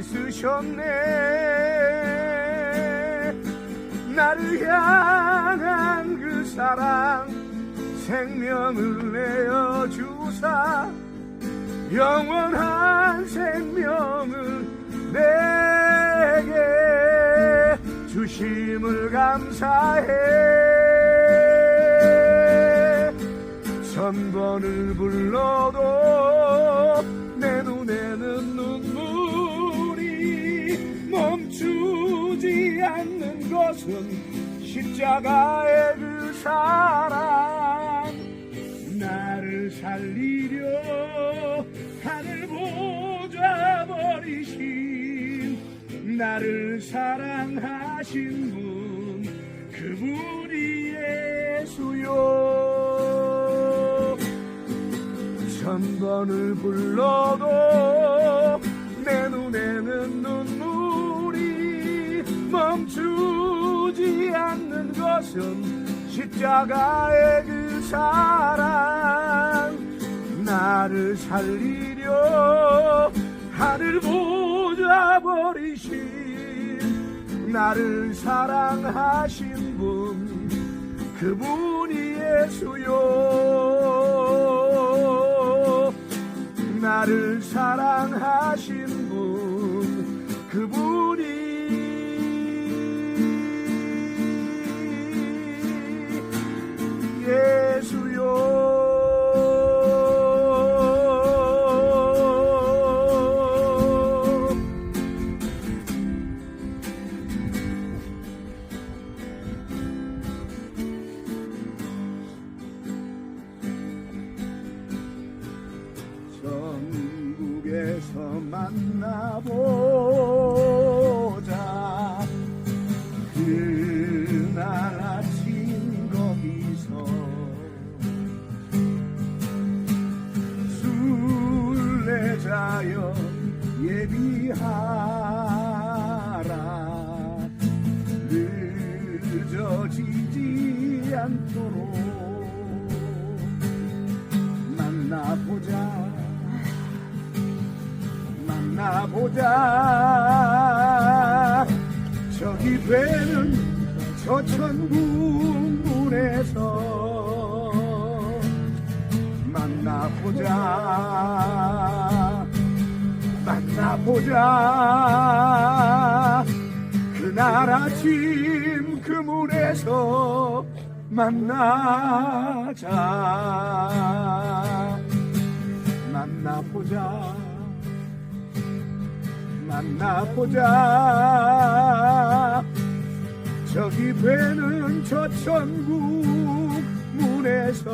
씻으셨네. 나를 향한 그 사랑 생명을 내어 주사 영원한 생명을 내게 주심을 감사해. 천 번을 불러도 것은 십자가의 그 사랑 나를 살리려 하늘 보좌 버리신 나를 사랑하신 분 그분이 예수요. 천 번을 불러도 것은 십자가의 그 사랑 나를 살리려 하늘 보자 버리신 나를 사랑하신 분 그분이 예수요. 나를 사랑하신 분 그분이 만나보자. 그날 아침 거기서 순례자여 예비하라. 늦어지지 않도록 만나보자 만나보자. 저기 배는 저 천국 문에서 만나보자. 만나보자. 그날 아침 그 문에서 만나자. 만나보자 만나보자. 저기 배는 저 천국 문에서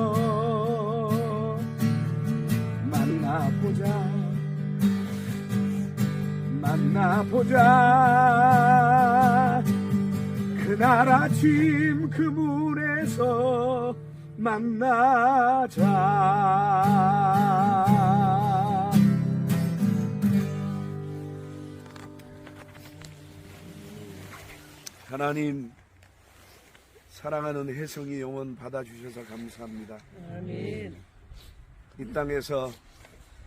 만나보자. 만나보자. 그날 아침 그 문에서 만나자 하나님 사랑하는 혜성이 영혼 받아주셔서 감사합니다. 아멘. 이 땅에서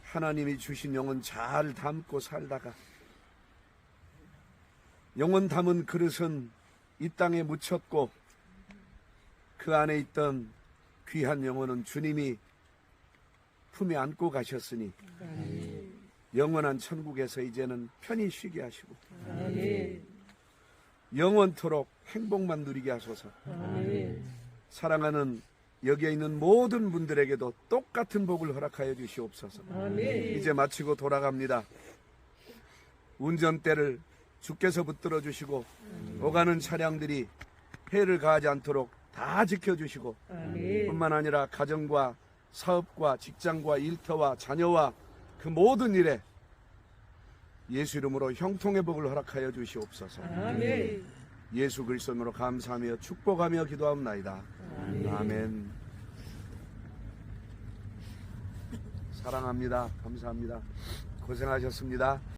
하나님이 주신 영혼 잘 담고 살다가 영혼 담은 그릇은 이 땅에 묻혔고 그 안에 있던 귀한 영혼은 주님이 품에 안고 가셨으니 영원한 천국에서 이제는 편히 쉬게 하시고 아멘. 영원토록 행복만 누리게 하소서 아멘. 사랑하는 여기에 있는 모든 분들에게도 똑같은 복을 허락하여 주시옵소서. 아멘. 이제 마치고 돌아갑니다. 운전대를 주께서 붙들어 주시고 오가는 차량들이 해를 가하지 않도록 다 지켜 주시고 아멘. 뿐만 아니라 가정과 사업과 직장과 일터와 자녀와 그 모든 일에 예수 이름으로 형통의 복을 허락하여 주시옵소서. 아멘. 예수 그리스도로 감사하며 축복하며 기도하옵나이다. 아멘. 사랑합니다. 감사합니다. 고생하셨습니다.